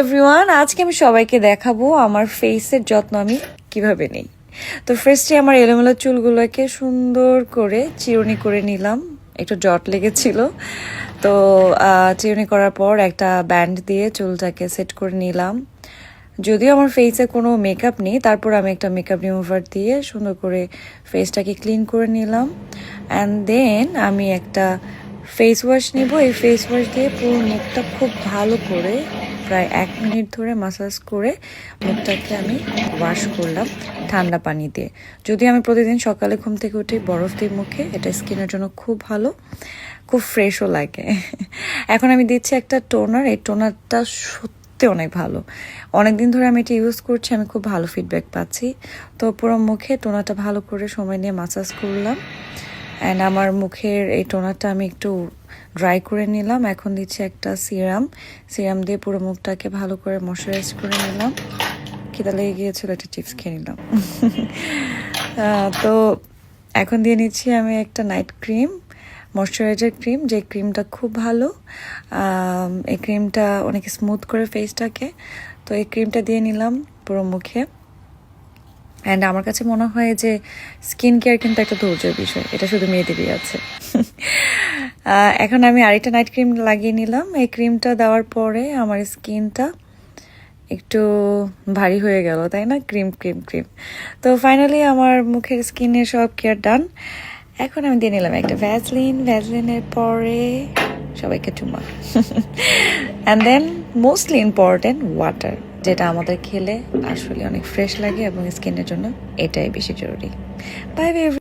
Everyone আজকে আমি সবাইকে দেখাবো আমার ফেসের যত্ন আমি কীভাবে নেই। তো ফার্স্টে আমার এলোমেলো চুলগুলোকে সুন্দর করে চিরুনি করে নিলাম। একটু জট লেগেছিল। তো চিরুনি করার পর একটা ব্যান্ড দিয়ে চুলটাকে সেট করে নিলাম। যদিও আমার ফেসে কোনো মেকআপ নেই, তারপর আমি একটা মেকআপ রিমুভার দিয়ে সুন্দর করে ফেসটাকে ক্লিন করে নিলাম। অ্যান্ড দেন আমি একটা ফেস ওয়াশ নিব। এই ফেস ওয়াশ দিয়ে পুরো মুখটা খুব ভালো করে প্রায় এক মিনিট ধরে মাসাজ করে মুখটাকে আমি ওয়াশ করলাম ঠান্ডা পানি দিয়ে। যদি আমি প্রতিদিন সকালে ঘুম থেকে উঠে বরফ দিই মুখে, এটা স্কিনের জন্য খুব ভালো, খুব ফ্রেশও লাগে। এখন আমি দিচ্ছি একটা টোনার এই টোনারটা সত্যি অনেক ভালো। অনেক দিন ধরে আমি এটা ইউজ করছি, আমি খুব ভালো ফিডব্যাক পাচ্ছি। তো পুরো মুখে টোনারটা ভালো করে সময় নিয়ে মাসাজ করলাম। অ্যান্ড আমার মুখের এই টোনারটা আমি একটু ড্রাই করে নিলাম। এখন দিচ্ছি একটা সিরাম সিরাম দিয়ে পুরো মুখটাকে ভালো করে ময়শ্চারাইজ করে নিলাম। খিদা লেগে গিয়েছিল, একটা চিপস খেয়ে নিলাম। তো এখন দিয়ে নিচ্ছি আমি একটা নাইট ক্রিম ময়শ্চারাইজার ক্রিম যে ক্রিমটা খুব ভালো এই ক্রিমটা অনেক স্মুথ করে ফেসটাকে তো এই ক্রিমটা দিয়ে নিলাম পুরো মুখে। অ্যান্ড আমার কাছে মনে হয় যে স্কিন কেয়ার কিন্তু একটা ধৈর্যের বিষয়। এটা শুধু মেয়েদেরই আছে। এখন আমি আরেকটা নাইট ক্রিম লাগিয়ে নিলাম। এই ক্রিমটা দেওয়ার পরে আমার স্কিনটা একটু ভারী হয়ে গেল, তাই না? ক্রিম ক্রিম ক্রিম তো ফাইনালি আমার মুখের স্কিনের সব কেয়ার ডান এখন আমি দিয়ে নিলাম একটা ভ্যাসলিন ভ্যাসলিনের পরে সবাইকে চুমা and then mostly important water যেটা আমাদের খেলে আসলে অনেক ফ্রেশ লাগে এবং স্কিনের জন্য এটাই বেশি জরুরি। Bye bye